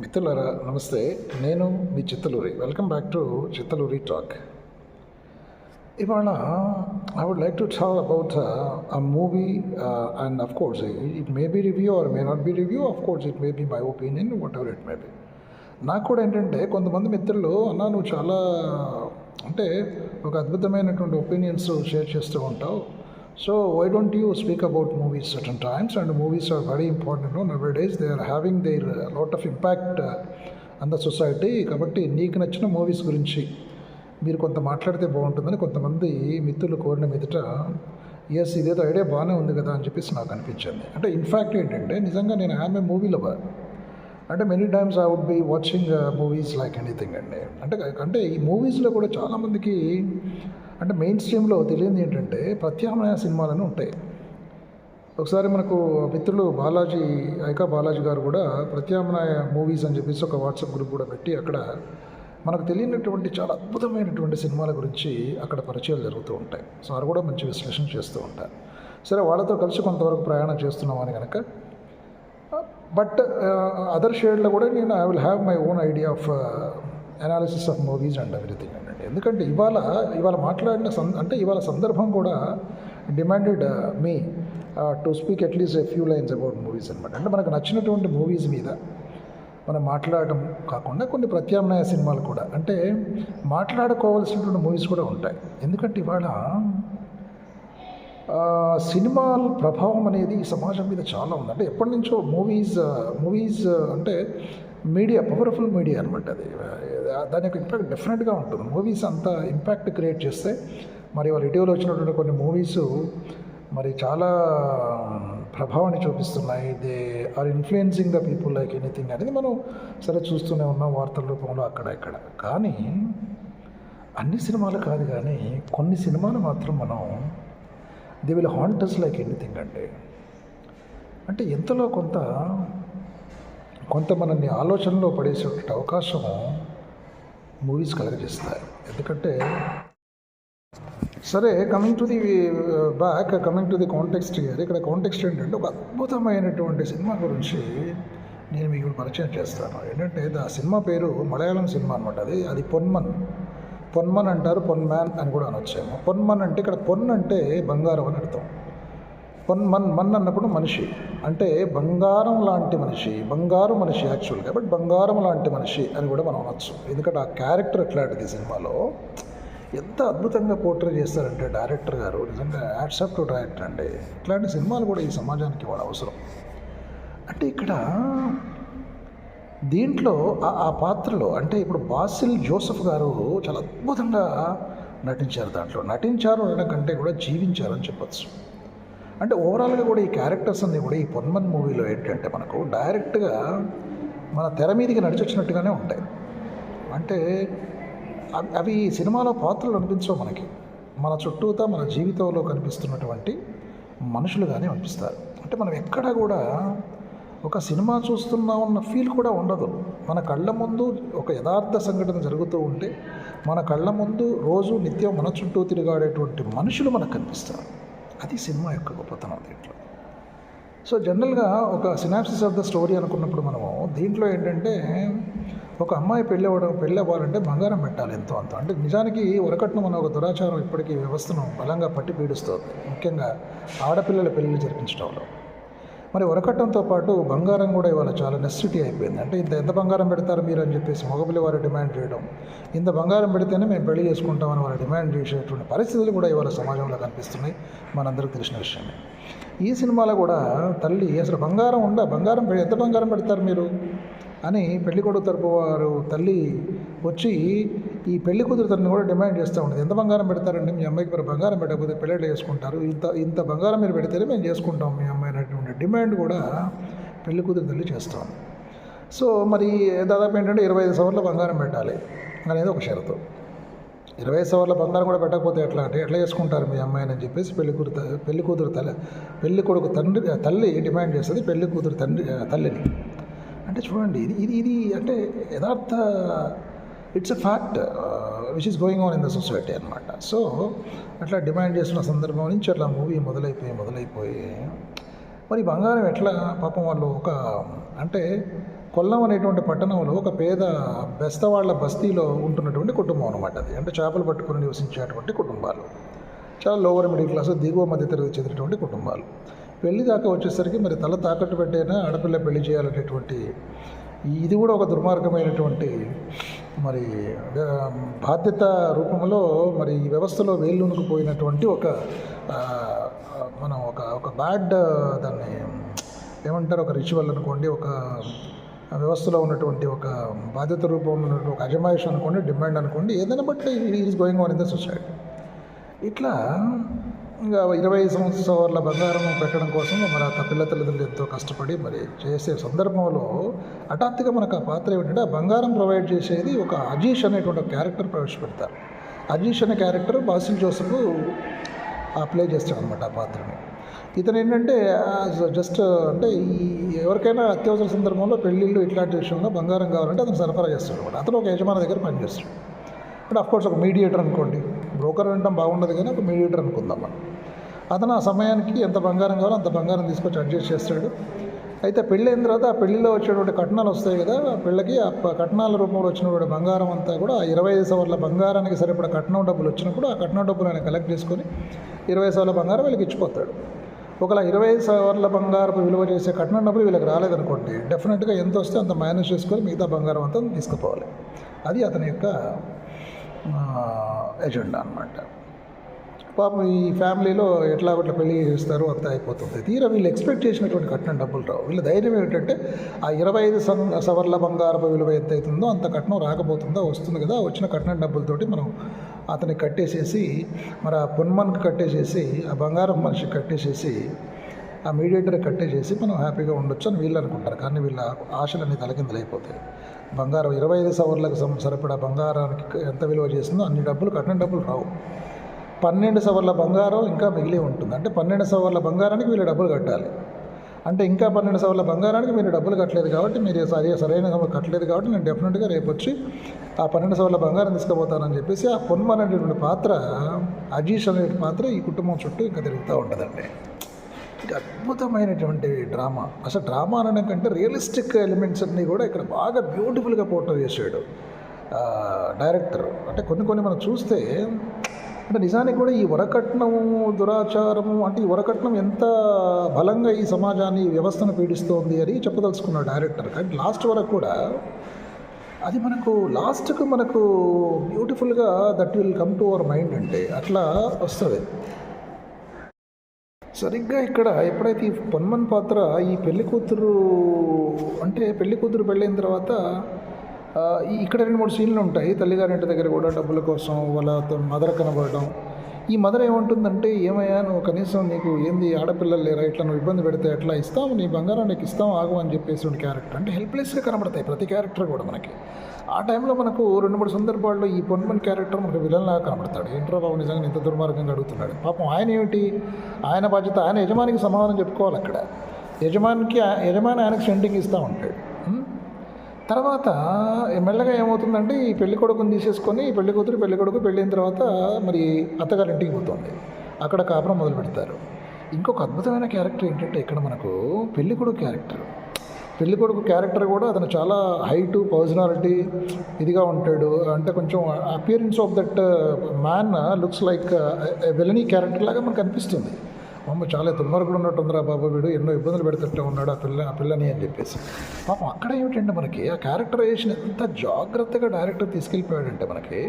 మిత్రులారా నమస్తే. నేను మీ Chittaluri. Welcome back to Chittaluri talk ఇవాళ I would like to talk about a movie and of course it may be review or may not be review of course it may be my opinion whatever it may be నాకు కూడా ఏంటంటే కొంతమంది మిత్రులు అన్న నువ్వు చాలా అంటే ఒక అద్భుతమైనటువంటి ఒపీనియన్స్ షేర్ చేస్తూ ఉంటావు. So why don't you speak about movies certain times and movies are very important nowadays they are having their lot of impact on the society కాబట్టి నీకు నచ్చిన మూవీస్ గురించి మీరు కొంత మాట్లాడితే బాగుంటుందని కొంతమంది మిత్రులు కోరిన మీదట ఎస్ ఇదేదో ఐడియా బాగానే ఉంది కదా అని చెప్పేసి నాకు అనిపించింది అంటే ఇన్ఫ్యాక్ట్ ఏంటంటే నిజంగా నేను ఆమె మూవీ లవర్ అంటే many times I would be watching movies like anything అండి. అంటే అంటే ఈ మూవీస్లో కూడా చాలామందికి అంటే మెయిన్ స్ట్రీమ్లో తెలియంది ఏంటంటే ప్రత్యామ్నాయ సినిమాలను ఉంటాయి. ఒకసారి మనకు మిత్రులు బాలాజీ ఐకా బాలాజీ గారు కూడా ప్రత్యామ్నాయ మూవీస్ అని చెప్పేసి ఒక వాట్సాప్ గ్రూప్ కూడా పెట్టి అక్కడ మనకు తెలియనటువంటి చాలా అద్భుతమైనటువంటి సినిమాల గురించి అక్కడ పరిచయాలు జరుగుతూ ఉంటాయి. సో వారు కూడా మంచి విశ్లేషణ చేస్తూ ఉంటారు. సరే వాళ్ళతో కలిసి కొంతవరకు ప్రయాణం చేస్తున్నామని కనుక బట్ అదర్ షేడ్లో కూడా నేను I will have my own idea of analysis of movies and everything అండి ఎందుకంటే ఇవాళ ఇవాళ మాట్లాడిన సం అంటే ఇవాళ సందర్భం కూడా demanded me to speak at least a few lines about movies అనమాట అంటే మనకు నచ్చినటువంటి మూవీస్ మీద మనం మాట్లాడటం కాకుండా కొన్ని ప్రత్యామ్నాయ సినిమాలు కూడా. అంటే మాట్లాడుకోవాల్సినటువంటి మూవీస్ కూడా ఉంటాయి. ఎందుకంటే ఇవాళ సినిమాల ప్రభావం అనేది ఈ సమాజం మీద చాలా ఉంది. అంటే ఎప్పటి నుంచో మూవీస్ మూవీస్ uh, uh, అంటే మీడియా పవర్ఫుల్ మీడియా అనమాట అది. దాని యొక్క ఇంపాక్ట్ డెఫినెట్గా ఉంటుంది. మూవీస్ అంత ఇంపాక్ట్ క్రియేట్ చేస్తే మరి వాళ్ళు ఇటీవల వచ్చినటువంటి కొన్ని మూవీస్ మరి చాలా ప్రభావాన్ని చూపిస్తున్నాయి. They are influencing the people like anything అనేది మనం సరే చూస్తూనే ఉన్నాం వార్తల రూపంలో అక్కడ ఇక్కడ. కానీ అన్ని సినిమాలు కాదు కానీ కొన్ని సినిమాలు మాత్రం మనం they will haunt us like anything అండి. అంటే ఎంతలో కొంత కొంత మనల్ని ఆలోచనలో పడేసేటువంటి అవకాశము మూవీస్ కలగజేస్తాయి. ఎందుకంటే సరే coming to the back coming to the context here ఇక్కడ కాంటెక్స్ట్ ఏంటంటే ఒక అద్భుతమైనటువంటి సినిమా గురించి నేను మీకు పరిచయం చేస్తాను. ఏంటంటే ఆ సినిమా పేరు మలయాళం సినిమా అనమాట అది అది పొన్మన్. పొన్మన్ అంటారు పొన్మ్యాన్ అని కూడా అనొచ్చేమో. పొన్మన్ అంటే ఇక్కడ పొన్ అంటే బంగారం అని అర్థం. వన్ మన్ మన్ అన్నప్పుడు మనిషి. అంటే బంగారం లాంటి మనిషి. బంగారు మనిషి యాక్చువల్గా బట్ బంగారం లాంటి మనిషి అని కూడా మనం అనొచ్చు. ఎందుకంటే ఆ క్యారెక్టర్ ఎట్లాంటిది సినిమాలో? ఎంత అద్భుతంగా పోర్ట్రే చేస్తారంటే డైరెక్టర్ గారు నిజంగా యాడ్సప్ టు డైరెక్టర్ అండి. ఇట్లాంటి సినిమాలు కూడా ఈ సమాజానికి వాడు అవసరం. అంటే ఇక్కడ దీంట్లో ఆ పాత్రలో అంటే ఇప్పుడు బాసిల్ జోసఫ్ గారు చాలా అద్భుతంగా నటించారు దాంట్లో. నటించారు అనడం కంటే కూడా జీవించారని చెప్పచ్చు. అంటే ఓవరాల్గా కూడా ఈ క్యారెక్టర్స్ అన్నీ కూడా ఈ పొన్మన్ మూవీలో ఏంటంటే మనకు డైరెక్ట్గా మన తెర మీదకి నడిచొచ్చినట్టుగానే ఉంటాయి. అంటే అవి సినిమాలో పాత్రలు అనిపించవు మనకి. మన చుట్టూతా మన జీవితంలో కనిపిస్తున్నటువంటి మనుషులుగానే అనిపిస్తారు. అంటే మనం ఎక్కడ కూడా ఒక సినిమా చూస్తున్నామన్న ఫీల్ కూడా ఉండదు. మన కళ్ళ ముందు ఒక యథార్థ సంఘటన జరుగుతూ ఉంటే మన కళ్ళ ముందు రోజు నిత్యం మన చుట్టూ తిరిగాడేటువంటి మనుషులు మనకు కనిపిస్తారు. అది సినిమా యొక్క గొప్పతనం దీంట్లో. సో జనరల్గా ఒక సినాప్సిస్ ఆఫ్ ద స్టోరీ అనుకున్నప్పుడు మనము దీంట్లో ఏంటంటే ఒక అమ్మాయి పెళ్ళి అవ్వడం పెళ్ళి అవ్వాలంటే బంగారం పెట్టాలి ఎంతో అంత. అంటే నిజానికి వరకట్నం మన ఒక దురాచారం ఇప్పటికీ వ్యవస్థను బలంగా పట్టి పీడిస్తుంది. ముఖ్యంగా ఆడపిల్లల పెళ్ళిళ్ళు జరిపించడంలో. మరి వరకట్టంతో పాటు బంగారం కూడా ఇవాళ చాలా నెసిటీ అయిపోయింది. అంటే ఇంత ఎంత బంగారం పెడతారు మీరు అని చెప్పేసి మగపిల్లి వారు డిమాండ్ చేయడం ఇంత బంగారం పెడితేనే మేము పెళ్ళి చేసుకుంటామని వారు డిమాండ్ చేసేటువంటి పరిస్థితులు కూడా ఇవాళ సమాజంలో కనిపిస్తున్నాయి. మనందరికీ తెలిసిన విషయమే. ఈ సినిమాలో కూడా తల్లి అసలు బంగారం ఉండ బంగారం ఎంత బంగారం పెడతారు మీరు? అని పెళ్ళికొడుకు తరపు వారు తల్లి వచ్చి ఈ పెళ్ళి కూతురు తనని కూడా డిమాండ్ చేస్తూ ఉంటుంది. ఎంత బంగారం పెడతారండి? మీ అమ్మాయికి మరి బంగారం పెట్టకపోతే పెళ్ళిళ్ళు చేసుకుంటారు. ఇంత ఇంత బంగారం మీరు పెడితేనే మేము చేసుకుంటాం మీ అమ్మాయి అనేటువంటి డిమాండ్ కూడా పెళ్ళి కూతురు తల్లి చేస్తాం సో మరి దాదాపు ఏంటంటే ఇరవై ఐదు సవర్ల బంగారం పెట్టాలి అనేది ఒక షరతు. ఇరవై సవర్ల బంగారం కూడా పెట్టకపోతే ఎట్లా అంటే ఎట్లా చేసుకుంటారు మీ అమ్మాయిని అని చెప్పేసి పెళ్ళి కూతురు పెళ్ళి కూతురు తల్లి పెళ్ళి కొడుకు తండ్రి తల్లి డిమాండ్ చేస్తుంది పెళ్ళి కూతురు తండ్రి తల్లిని. అంటే చూడండి ఇది ఇది ఇది అంటే యథార్థ it's a fact which is going on in the society అనమాట సో అట్లా డిమాండ్ చేస్తున్న సందర్భం నుంచి అట్లా మూవీ మొదలైపోయి మొదలైపోయి మరి బంగారం ఎట్లా పాపం వాళ్ళు ఒక అంటే కొల్లం అనేటువంటి పట్టణంలో ఒక పేద బెస్తవాళ్ళ బస్తీలో ఉంటున్నటువంటి కుటుంబం అనమాట అది. అంటే చేపలు పట్టుకుని నివసించేటువంటి కుటుంబాలు. చాలా లోవర్ మిడిల్ క్లాస్ దిగువ మధ్య తరగతి చెందినటువంటి కుటుంబాలు. పెళ్ళి దాకా వచ్చేసరికి మరి తల తాకట్టు పెట్టైనా ఆడపిల్ల పెళ్ళి చేయాలనేటువంటి ఇది కూడా ఒక దుర్మార్గమైనటువంటి మరి బాధ్యత రూపంలో మరి ఈ వ్యవస్థలో వేళ్ళునుకుపోయినటువంటి ఒక మనం ఒక ఒక బ్యాడ్ దాన్ని ఏమంటారు ఒక రిచువల్ అనుకోండి ఒక వ్యవస్థలో ఉన్నటువంటి ఒక బాధ్యత రూపంలో ఉన్నటువంటి ఒక అజమాయిష్ అనుకోండి డిమాండ్ అనుకోండి ఏదైనా but is going on in the society. ఇట్లా ఇంకా ఇరవై సంవత్సరాల బంగారం పెట్టడం కోసం మరి ఆ పిల్ల తల్లిదండ్రులు ఎంతో కష్టపడి మరి చేసే సందర్భంలో హఠాత్తుగా మనకు ఆ పాత్ర ఏమిటంటే ఆ బంగారం ప్రొవైడ్ చేసేది ఒక అజీష్ అనేటువంటి క్యారెక్టర్ ప్రవేశపెడతారు. అజీష్ అనే క్యారెక్టర్ బాసిల్ జోసఫ్ ప్లే చేస్తాడు అనమాట ఆ పాత్రని. ఇతను ఏంటంటే జస్ట్ అంటే ఈ ఎవరికైనా అత్యవసర సందర్భంలో పెళ్ళిళ్ళు ఇట్లాంటి విషయంలో బంగారం కావాలంటే అతను సరఫరా చేస్తాడు అనమాట అతను ఒక యజమాని దగ్గర పనిచేస్తాడు. అంటే అఫ్కోర్స్ ఒక మీడియేటర్ అనుకోండి. బ్రోకర్ అనడం బాగుండదు కానీ ఒక మీడియేటర్ అనుకుందాం మనం. అతను ఆ సమయానికి ఎంత బంగారం కావాలో అంత బంగారం తీసుకొచ్చి అడ్జస్ట్ చేస్తాడు. అయితే పెళ్ళి అయిన తర్వాత ఆ పెళ్ళిలో వచ్చేటువంటి కట్నాలు వస్తాయి కదా ఆ పెళ్ళకి ఆ కట్నాల రూపంలో వచ్చినటువంటి బంగారం అంతా కూడా ఆ ఇరవై ఐదు సవర్ల బంగారానికి సరిపడ కట్నం డబ్బులు వచ్చినప్పుడు ఆ కట్నం డబ్బులు ఆయన కలెక్ట్ చేసుకొని ఇరవై సవర్ల బంగారం వీళ్ళకి ఇచ్చిపోతాడు. ఒకవేళ ఇరవై ఐదు సవర్ల బంగారపు విలువ చేసే కట్నం డబ్బులు వీళ్ళకి రాలేదనుకోండి డెఫినెట్గా ఎంత వస్తే అంత మైనస్ చేసుకొని మిగతా బంగారం అంతా తీసుకుపోవాలి. అది అతని యొక్క ఎజెండా అనమాట పాపం ఈ ఫ్యామిలీలో ఎట్లా ఒకట్లా పెళ్ళి చేస్తారు అంతా అయిపోతుంది. తీరా వీళ్ళు ఎక్స్పెక్ట్ చేసినటువంటి కట్నం డబ్బులు రావు. వీళ్ళ ధైర్యం ఏంటంటే ఆ ఇరవై ఐదు సం సవర్ల బంగారపు విలువ ఎంత అవుతుందో అంత కట్నం రాకపోతుందో వస్తుంది కదా. వచ్చిన కట్నం డబ్బులతోటి మనం అతనికి కట్టేసేసి మరి ఆ పొన్మన్కి కట్టేసేసి ఆ బంగారం మనిషికి కట్టేసేసి ఆ మీడియేటర్ కట్టేసేసి మనం హ్యాపీగా ఉండొచ్చు అని వీళ్ళు అనుకుంటారు. కానీ వీళ్ళ ఆశలన్నీ తలకిందలైపోతాయి బంగారం ఇరవై ఐదు సవర్లకు సరిపడా బంగారానికి ఎంత విలువ చేసిందో అన్ని డబ్బులు కట్టిన డబ్బులు రావు. పన్నెండు సవర్ల బంగారం ఇంకా మిగిలి ఉంటుంది. అంటే పన్నెండు సవర్ల బంగారానికి వీళ్ళు డబ్బులు కట్టాలి. అంటే ఇంకా పన్నెండు సవర్ల బంగారానికి మీరు డబ్బులు కట్టలేదు కాబట్టి మీరు సరే సరైన కట్టలేదు కాబట్టి నేను డెఫినెట్గా రేపు వచ్చి ఆ పన్నెండు సవర్ల బంగారం తీసుకుపోతానని చెప్పేసి ఆ పొన్మ అనేటువంటి పాత్ర అజీష్ అనే పాత్ర ఈ కుటుంబం చుట్టూ ఇంకా తిరుగుతూ ఉంటుందండి. ఇంకా అద్భుతమైనటువంటి డ్రామా. అసలు డ్రామా అనడం కంటే రియలిస్టిక్ ఎలిమెంట్స్ అన్నీ కూడా ఇక్కడ బాగా బ్యూటిఫుల్గా పోర్ట్రే చేశాడు. డైరెక్టర్ అంటే కొన్ని కొన్ని మనం చూస్తే అంటే నిజానికి కూడా ఈ వరకట్నము దురాచారము అంటే ఈ వరకట్నం ఎంత బలంగా ఈ సమాజాన్ని వ్యవస్థను పీడిస్తోంది అని చెప్పదలుచుకున్నాడు డైరెక్టర్. కానీ లాస్ట్ వరకు కూడా అది మనకు లాస్ట్కు మనకు బ్యూటిఫుల్గా that will come to our mind అంటే అట్లా వస్తుంది. సరిగ్గా ఇక్కడ ఎప్పుడైతే ఈ పొన్మన్ పాత్ర ఈ పెళ్ళి కూతురు అంటే పెళ్ళి కూతురు పెళ్ళైన తర్వాత ఇక్కడ రెండు మూడు సీన్లు ఉంటాయి. తల్లిగారింటి దగ్గర కూడా డబ్బుల కోసం వాళ్ళ మదర్ కనబడడం. ఈ మదర్ ఏమంటుందంటే ఏమయ్యా నువ్వు కనీసం నీకు ఏంది ఆడపిల్లలు లేరా? ఇట్లా నువ్వు ఇబ్బంది పెడితే ఎట్లా ఇస్తాం నీ బంగారం నీకు ఇస్తాం ఆగు అని చెప్పేసి ఒక క్యారెక్టర్. అంటే హెల్ప్లెస్గా కనబడతాయి ప్రతి క్యారెక్టర్ కూడా మనకి. ఆ టైంలో మనకు రెండు మూడు సందర్భాల్లో ఈ పొన్మన్ క్యారెక్టర్ మనకు విలన్లాగా కనబడతాడు. ఏంట్రో బాబు నిజంగా ఇంత దుర్మార్గంగా అడుగుతున్నాడు. పాపం ఆయన ఏమిటి? ఆయన బాధ్యత ఆయన యజమానికి సమాధానం చెప్పుకోవాలి అక్కడ. యజమానికి యజమాని ఆయనకు సెంటింగ్ ఇస్తూ ఉంటాడు. తర్వాత మెల్లగా ఏమవుతుందంటే ఈ పెళ్ళి కొడుకుని తీసేసుకొని ఈ పెళ్ళి కూతురు పెళ్ళి కొడుకు పెళ్ళిన తర్వాత మరి అత్తగారి ఇంటికి పోతుంది. అక్కడ కాపురం మొదలు పెడతారు. ఇంకొక అద్భుతమైన క్యారెక్టర్ ఏంటంటే ఇక్కడ మనకు పెళ్ళి కొడుకు క్యారెక్టర్. పెళ్ళి కొడుకు క్యారెక్టర్ కూడా అతను చాలా హైటు పర్సనాలిటీ ఇదిగా ఉంటాడు. అంటే కొంచెం appearance of that man looks like villainy character లాగా మనకు అనిపిస్తుంది. అమ్మ చాలా దుర్మార్గుడు ఉన్నట్టుందిరా బాబు వీడు. ఎన్నో ఇబ్బందులు పెడుతుంటే ఉన్నాడు ఆ పిల్ల ఆ పిల్లని అని చెప్పేసి. పాపం అక్కడ ఏమిటంటే మనకి ఆ క్యారెక్టరైజేషన్ ఎంత జాగ్రత్తగా డైరెక్టర్ తీసుకెళ్ళిపోయాడంటే మనకి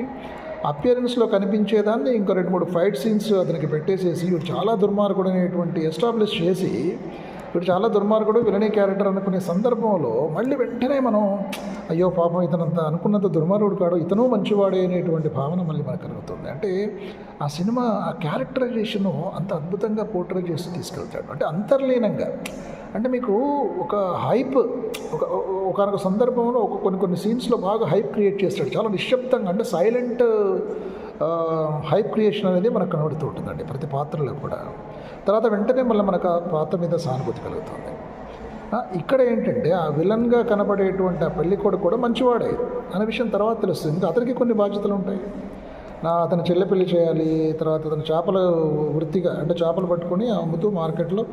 అపియరెన్స్లో కనిపించేదాన్ని ఇంకో రెండు మూడు ఫైట్ సీన్స్ అతనికి పెట్టేసేసి వీడు చాలా దుర్మార్గుడు అనేటువంటి ఎస్టాబ్లిష్ చేసి వీడు చాలా దుర్మార్గుడు విలనీ క్యారెక్టర్ అనుకునే సందర్భంలో మళ్ళీ వెంటనే మనం అయ్యో పాపం ఇతనంత అనుకున్నంత దుర్మార్గుడు కాడు ఇతను మంచివాడే అనేటువంటి భావన మళ్ళీ మనకు కలుగుతుంది. అంటే ఆ సినిమా ఆ క్యారెక్టరైజేషను అంత అద్భుతంగా పోర్ట్రేట్ చేసి తీసుకెళ్తాడు. అంటే అంతర్లీనంగా. అంటే మీకు ఒక హైప్ ఒక ఒకనొక సందర్భంలో ఒక కొన్ని కొన్ని సీన్స్లో బాగా హైప్ క్రియేట్ చేస్తాడు. చాలా నిశ్శబ్దంగా అంటే సైలెంట్ హైప్ క్రియేషన్ అనేది మనకు కనబడుతూ ఉంటుందండి ప్రతి పాత్రలో కూడా. తర్వాత వెంటనే మళ్ళీ మనకు ఆ పాత్ర మీద సానుభూతి కలుగుతుంది. ఇక్కడ ఏంటంటే ఆ విలన్గా కనబడేటువంటి ఆ పెళ్ళి కొడుకు కూడా మంచివాడే అనే విషయం తర్వాత తెలుస్తుంది. ఇంకా అతనికి కొన్ని బాధ్యతలు ఉంటాయి. నా అతని చెల్లె పెళ్ళి చేయాలి తర్వాత అతను చేపలు వృత్తిగా అంటే చేపలు పట్టుకొని అమ్ముతూ మార్కెట్లో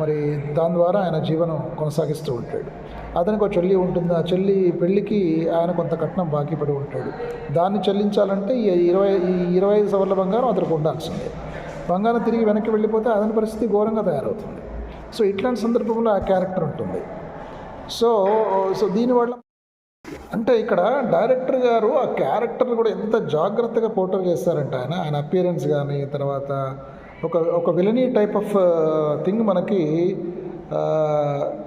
మరి దాని ద్వారా ఆయన జీవనం కొనసాగిస్తూ ఉంటాడు. అతనికి ఒక చెల్లి ఉంటుంది. ఆ చెల్లి పెళ్ళికి ఆయన కొంత కట్నం బాకీ పడి ఉంటాడు. దాన్ని చెల్లించాలంటే ఈ ఇరవై ఈ ఇరవై ఐదు సవర్ల బంగారం అతనికి ఉండాల్సిందే. బంగారం తిరిగి వెనక్కి వెళ్ళిపోతే అతని పరిస్థితి ఘోరంగా తయారవుతుంది. సో ఇట్లాంటి సందర్భంలో ఆ క్యారెక్టర్ ఉంటుంది. సో సో దీనివల్ల అంటే ఇక్కడ డైరెక్టర్ గారు ఆ క్యారెక్టర్ కూడా ఎంత జాగ్రత్తగా పోర్టర్ చేస్తారంటే ఆయన ఆయన అపియరెన్స్ కానీ తర్వాత ఒక ఒక విలనీ టైప్ ఆఫ్ థింగ్ మనకి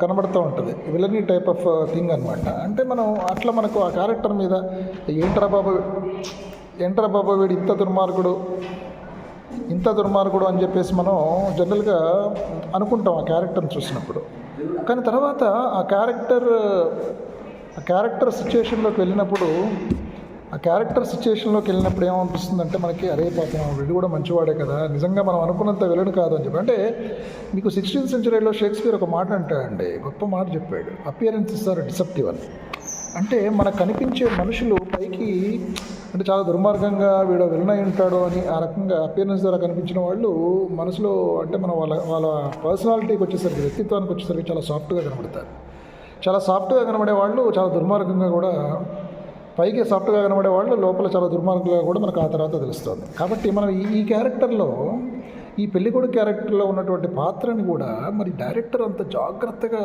కనబడుతూ ఉంటుంది. విలనీ టైప్ ఆఫ్ థింగ్ అనమాట అంటే మనం అట్లా మనకు ఆ క్యారెక్టర్ మీద ఏంట్రా బాబు ఏంట్రా బాబు వీడు ఇంత దుర్మార్గుడు ఇంత దుర్మార్గుడు అని చెప్పేసి మనం జనరల్గా అనుకుంటాం ఆ క్యారెక్టర్ని చూసినప్పుడు. కానీ తర్వాత ఆ క్యారెక్టర్ ఆ క్యారెక్టర్ సిచ్యుయేషన్లోకి వెళ్ళినప్పుడు ఆ క్యారెక్టర్ సిచ్యుయేషన్లోకి వెళ్ళినప్పుడు ఏమనిపిస్తుందంటే మనకి అరే పాపం వీడు కూడా మంచివాడే కదా నిజంగా మనం అనుకున్నంత విలన్ కాదు అని చెప్పి. అంటే మీకు సిక్స్టీన్త్ సెంచరీలో షేక్స్పియర్ ఒక మాట అంటాడండి గొప్ప మాట చెప్పాడు. అపియరెన్సెస్ ఆర్ డిసెప్టివ్ అని. అంటే మనకు కనిపించే మనుషులు పైకి అంటే చాలా దుర్మార్గంగా వీడు విలనై ఉంటాడు అని ఆ రకంగా అపీరెన్స్ ద్వారా కనిపించిన వాళ్ళు మనసులో అంటే మన వాళ్ళ వాళ్ళ పర్సనాలిటీకి వచ్చేసరికి వ్యక్తిత్వానికి వచ్చేసరికి చాలా సాఫ్ట్గా కనబడతారు. చాలా సాఫ్ట్గా కనబడే వాళ్ళు చాలా దుర్మార్గంగా కూడా పైకి సాఫ్ట్గా కనబడే వాళ్ళు లోపల చాలా దుర్మార్గులుగా కూడా మనకు ఆ తర్వాత తెలుస్తుంది. కాబట్టి మనం ఈ క్యారెక్టర్లో ఈ పెళ్ళికొడు క్యారెక్టర్లో ఉన్నటువంటి పాత్రని కూడా మరి డైరెక్టర్ అంత జాగ్రత్తగా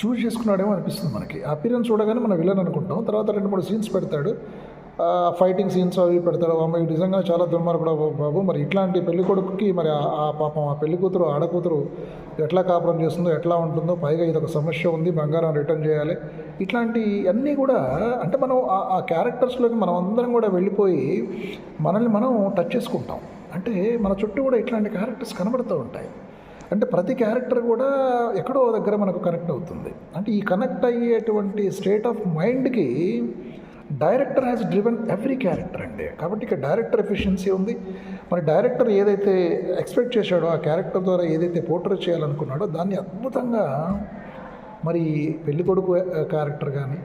చూస్ చేసుకున్నాడేమో అనిపిస్తుంది మనకి. అపీరెన్స్ చూడగానే మనం విలన్ అనుకుంటాం. తర్వాత రెండు మూడు సీన్స్ పెడతాడు. ఫైటింగ్ సీన్స్ అవి పెడతాడు అమ్మాయి నిజంగా చాలా దుర్మార్గుడు బాబు- బాబు. మరి ఇట్లాంటి పెళ్ళి కొడుకుకి మరి ఆ- పాపం ఆ పెళ్ళి కూతురు ఆడకూతురు ఎట్లా కాపురం చేస్తుందో ఎట్లా ఉంటుందో పైగా ఇది ఒక సమస్య ఉంది బంగారం రిటర్న్ చేయాలి. ఇట్లాంటి అన్నీ కూడా అంటే మనం ఆ క్యారెక్టర్స్లోకి మనం అందరం కూడా వెళ్ళిపోయి మనల్ని మనం టచ్ చేసుకుంటాం. అంటే మన చుట్టూ కూడా ఇట్లాంటి క్యారెక్టర్స్ కనబడుతూ ఉంటాయి. అంటే ప్రతి క్యారెక్టర్ కూడా ఎక్కడో దగ్గర మనకు కనెక్ట్ అవుతుంది. అంటే ఈ కనెక్ట్ అయ్యేటువంటి స్టేట్ ఆఫ్ మైండ్కి director has driven every character అండి. కాబట్టి ఇక్కడ డైరెక్టర్ ఎఫిషియన్సీ ఉంది. మరి డైరెక్టర్ ఏదైతే ఎక్స్పెక్ట్ చేశాడో ఆ క్యారెక్టర్ ద్వారా ఏదైతే పోర్ట్రేట్ చేయాలనుకున్నాడో దాన్ని అద్భుతంగా మరి పెళ్ళికొడుకు క్యారెక్టర్ కానీ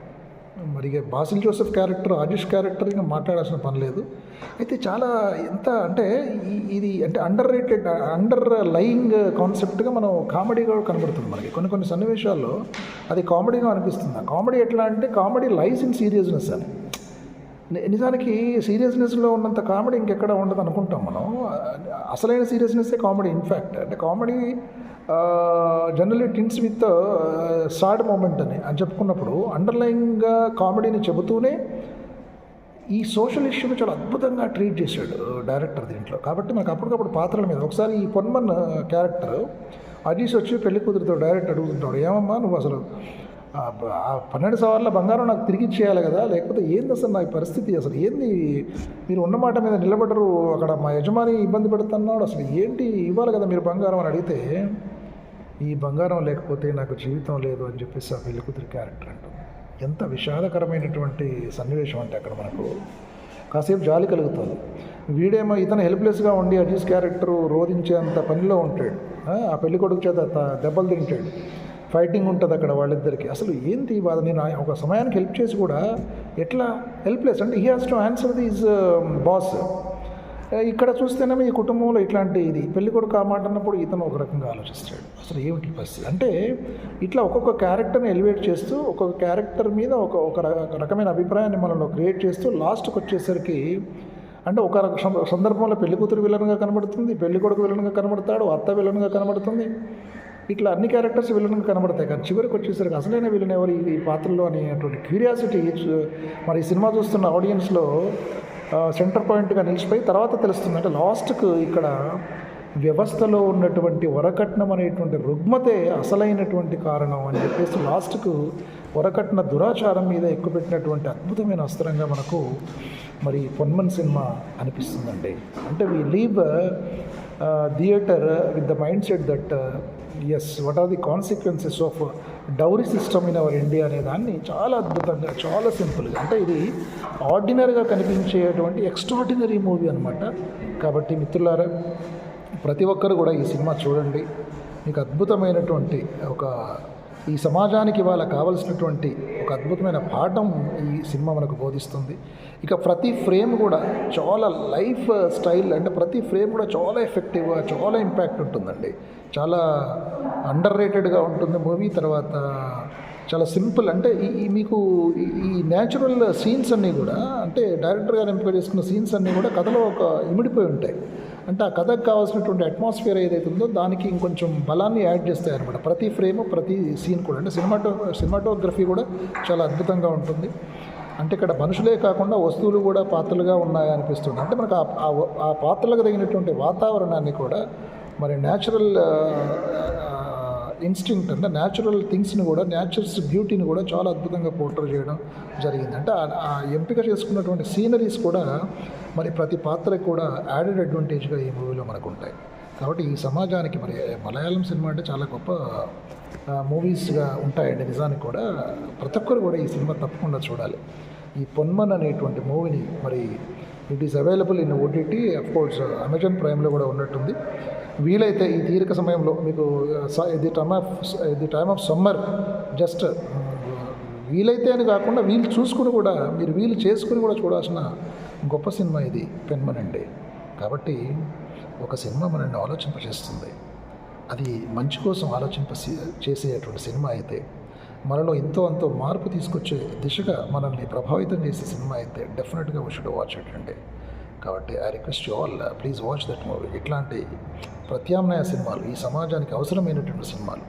మరి బాసిల్ జోసెఫ్ క్యారెక్టర్ రాజేష్ క్యారెక్టర్ ఇంకా మాట్లాడాల్సిన పని లేదు. అయితే చాలా ఎంత అంటే ఇది అంటే అండర్ రేటెడ్ అండర్ లయింగ్ కాన్సెప్ట్గా మనం కామెడీగా కనబడుతుంది మనకి. కొన్ని కొన్ని సన్నివేశాల్లో అది కామెడీగా అనిపిస్తుంది. ఆ కామెడీ ఎట్లా అంటే కామెడీ లైస్ ఇన్ సీరియస్నెస్ అని. నిజానికి సీరియస్నెస్లో ఉన్నంత కామెడీ ఇంకెక్కడ ఉండదు అనుకుంటాం మనం. అసలైన సీరియస్నెస్సే కామెడీ ఇన్ఫ్యాక్ట్ అంటే comedy generally tends with sad moment అని అని చెప్పుకున్నప్పుడు అండర్లయింగ్గా కామెడీని చెబుతూనే ఈ సోషల్ ఇష్యూని చాలా అద్భుతంగా ట్రీట్ చేశాడు డైరెక్టర్ దీంట్లో. కాబట్టి మనకు అప్పటికప్పుడు పాత్రల మీద ఒకసారి ఈ పొన్మన్ క్యారెక్టర్ అజీస్ వచ్చి పెళ్ళి కూతురుతో డైరెక్ట్ అడుగుతుంటాడు ఏమమ్మా నువ్వు అసలు పన్నెండు సవర్ల బంగారం నాకు తిరిగి ఇచ్చేయాలి కదా? లేకపోతే ఏంది అసలు నా పరిస్థితి? అసలు ఏంది? మీరు ఉన్న మాట మీద నిలబడరు. అక్కడ మా యజమాని ఇబ్బంది పెడుతున్నాడు. అసలు ఏంటి ఇవ్వాలి కదా మీరు బంగారం అని అడిగితే ఈ బంగారం లేకపోతే నాకు జీవితం లేదు అని చెప్పేసి ఆ పెళ్ళి కూతురు క్యారెక్టర్ అంటుంది. ఎంత విషాదకరమైనటువంటి సన్నివేశం అంటే అక్కడ మనకు. కాసేపు జాలి కలుగుతుంది. వీడేమో ఇతను హెల్ప్లెస్గా ఉండి అజీజ్ క్యారెక్టర్ రోధించేంత పనిలో ఉంటాడు. ఆ, ఆ పెళ్ళి కొడుకు చేత దెబ్బలు తింటాడు. ఫైటింగ్ ఉంటుంది అక్కడ వాళ్ళిద్దరికి. అసలు ఏంటి బాధ? నేను ఒక సమయానికి హెల్ప్ చేసి కూడా ఎట్లా హెల్ప్లెస్? అంటే he has to answer these boss ఇక్కడ చూస్తేనేమో ఈ కుటుంబంలో ఇట్లాంటి ఇది. పెళ్ళి కొడుకు ఆ మాట అన్నప్పుడు ఇతను ఒక రకంగా ఆలోచిస్తాడు. అసలు ఏమిటి పరిస్థితి? అంటే ఇట్లా ఒక్కొక్క క్యారెక్టర్ని ఎలివేట్ చేస్తూ ఒక్కొక్క క్యారెక్టర్ మీద ఒక ఒక రకమైన అభిప్రాయాన్ని మనలో క్రియేట్ చేస్తూ లాస్ట్కి వచ్చేసరికి అంటే ఒక సందర్భంలో పెళ్ళి కూతురు విలన్గా కనబడుతుంది పెళ్ళి కొడుకు విలన్గా కనబడతాడు అత్త విలన్గా కనబడుతుంది. ఇట్లా అన్ని క్యారెక్టర్స్ విలన్ కనబడతాయి కానీ చివరికి వచ్చేసరికి అసలైన విలన్ ఎవరు? ఈ పాత్రలో అనేటువంటి క్యూరియాసిటీ మరి సినిమా చూస్తున్న ఆడియన్స్లో సెంటర్ పాయింట్గా నిలిచిపోయి తర్వాత తెలుస్తుంది. అంటే లాస్ట్కు ఇక్కడ వ్యవస్థలో ఉన్నటువంటి వరకట్నం అనేటువంటి రుగ్మతే అసలైనటువంటి కారణం అని చెప్పేసి లాస్ట్కు వరకట్న దురాచారం మీద ఎక్కుపెట్టినటువంటి అద్భుతమైన అస్త్రంగా మనకు మరి పొన్మన్ సినిమా అనిపిస్తుందండి. అంటే we leave theatre with the mindset that is what are the consequences of dowry system in our India అనే దాన్ని చాలా అద్భుతంగా చాలా సింపుల్గా అంటే ఇది ఆర్డినరీగా కనిపించేటువంటి ఎక్స్ట్రాడినరీ మూవీ అనమాట కాబట్టి మిత్రులారా ప్రతి ఒక్కరు కూడా ఈ సినిమా చూడండి. మీకు అద్భుతమైనటువంటి ఒక ఈ సమాజానికి వాళ్ళ కావలసినటువంటి ఒక అద్భుతమైన పాఠం ఈ సినిమా మనకు బోధిస్తుంది. ఇక ప్రతి ఫ్రేమ్ కూడా చాలా లైఫ్ స్టైల్ అంటే ప్రతి ఫ్రేమ్ కూడా చాలా ఎఫెక్టివ్గా చాలా ఇంపాక్ట్ ఉంటుందండి. చాలా అండర్ రేటెడ్గా ఉంటుంది మూవీ తర్వాత చాలా సింపుల్ అంటే ఈ మీకు ఈ- ఈ న్యాచురల్ సీన్స్ అన్నీ కూడా అంటే డైరెక్టర్ గారు ఎంపిక చేసుకున్న సీన్స్ అన్నీ కూడా కథలో ఒక ఇమిడిపోయి ఉంటాయి. అంటే ఆ కథకు కావాల్సినటువంటి అట్మాస్ఫియర్ ఏదైతే ఉందో దానికి ఇంకొంచెం బలాన్ని యాడ్ చేస్తాయి అనమాట ప్రతి ఫ్రేమ్ ప్రతి సీన్ కూడా. అంటే సినిమాటో సినిమాటోగ్రఫీ కూడా చాలా అద్భుతంగా ఉంటుంది. అంటే ఇక్కడ మనుషులే కాకుండా వస్తువులు కూడా పాత్రలుగా ఉన్నాయి అనిపిస్తుంది. అంటే మనకు ఆ- ఆ ఆ పాత్రలకు తగినటువంటి వాతావరణాన్ని కూడా మరి న్యాచురల్ ఇన్స్టింక్ట్ అంటే న్యాచురల్ థింగ్స్ని కూడా న్యాచురల్స్ బ్యూటీని కూడా చాలా అద్భుతంగా పోర్ట్రే చేయడం జరిగింది. అంటే ఆ- ఆ ఎంపిక చేసుకున్నటువంటి సీనరీస్ కూడా మరి ప్రతి పాత్రకు కూడా యాడెడ్ అడ్వాంటేజ్గా ఈ మూవీలో మనకు ఉంటాయి కాబట్టి ఈ సమాజానికి మరి మలయాళం సినిమా అంటే చాలా గొప్ప మూవీస్గా ఉంటాయండి నిజానికి కూడా. ప్రతి ఒక్కరు కూడా ఈ సినిమా తప్పకుండా చూడాలి. ఈ పొన్మన్ అనేటువంటి మూవీని మరి it is available in OTT of course Amazon ప్రైమ్లో కూడా ఉన్నట్టుంది. వీలైతే ఈ తీరిక సమయంలో మీకు the time of the time of summer just వీలైతే అని కాకుండా వీలు చూసుకుని కూడా మీరు వీలు చేసుకుని కూడా చూడాల్సిన గొప్ప సినిమా ఇది పెన్మనండి కాబట్టి ఒక సినిమా మనల్ని ఆలోచింపచేస్తుంది అది మంచి కోసం ఆలోచింప చేసేటువంటి సినిమా అయితే మనలో ఎంతో అంతో మార్పు తీసుకొచ్చే దిశగా మనల్ని ప్రభావితం చేసే సినిమా అయితే డెఫినెట్గా వీ షుడ్ వాచ్ అండి కాబట్టి I request you all please watch that movie ఇట్లాంటి ప్రత్యామ్నాయ సినిమాలు ఈ సమాజానికి అవసరమైనటువంటి సినిమాలు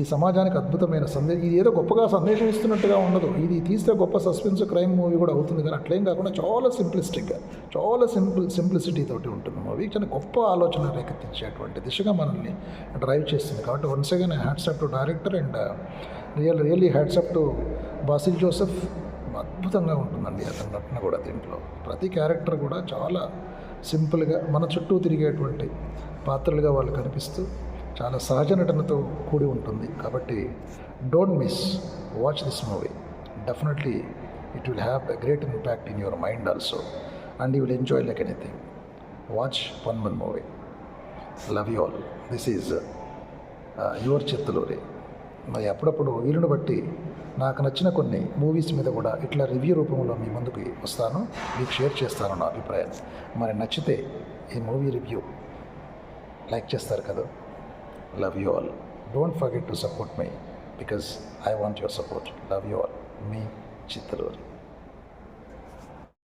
ఈ సమాజానికి అద్భుతమైన సందేశం ఇది ఏదో గొప్పగా సందేశం ఇస్తున్నట్టుగా ఉండదు. ఇది తీస్తే గొప్ప సస్పెన్స్ క్రైమ్ మూవీ కూడా అవుతుంది. కానీ అట్లేం కాకుండా చాలా సింప్లిస్టిక్గా చాలా సింపుల్ సింప్లిసిటీ తోటి ఉంటుంది మూవీ. చాలా గొప్ప ఆలోచన రేకెత్తించేటువంటి దిశగా మనల్ని డ్రైవ్ చేస్తుంది. కాబట్టి once again hats off to director and real really hats off to Basil Joseph అద్భుతంగా ఉంటుందండి అతని నటన కూడా దీంట్లో. ప్రతి క్యారెక్టర్ కూడా చాలా సింపుల్గా మన చుట్టూ తిరిగేటువంటి పాత్రలుగా వాళ్ళు కనిపిస్తూ చాలా సహజ నటనతో కూడి ఉంటుంది. కాబట్టి don't miss watch this movie definitely it will have a great impact in your mind also and you will enjoy like anything watch one one movie love you all this is your Chittaluri మరి అప్పుడప్పుడు వీలుని బట్టి నాకు నచ్చిన కొన్ని movies మీద కూడా ఇట్లా review రూపంలో మీ ముందుకు వస్తాను. మీకు షేర్ చేస్తాను నా అభిప్రాయం. మరి నచ్చితే ఈ మూవీ రివ్యూ లైక్ చేస్తారు కదా. Love you all don't forget to support my because I want your support love you all me Chittaluri.